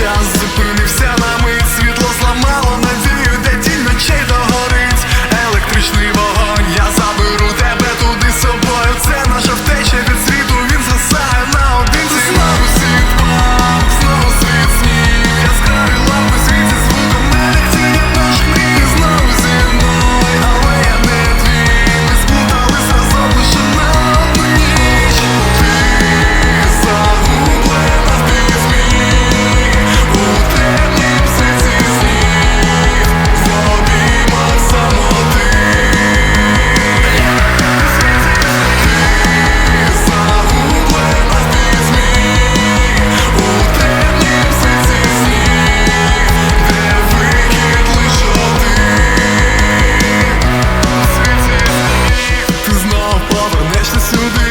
час зупинити Just a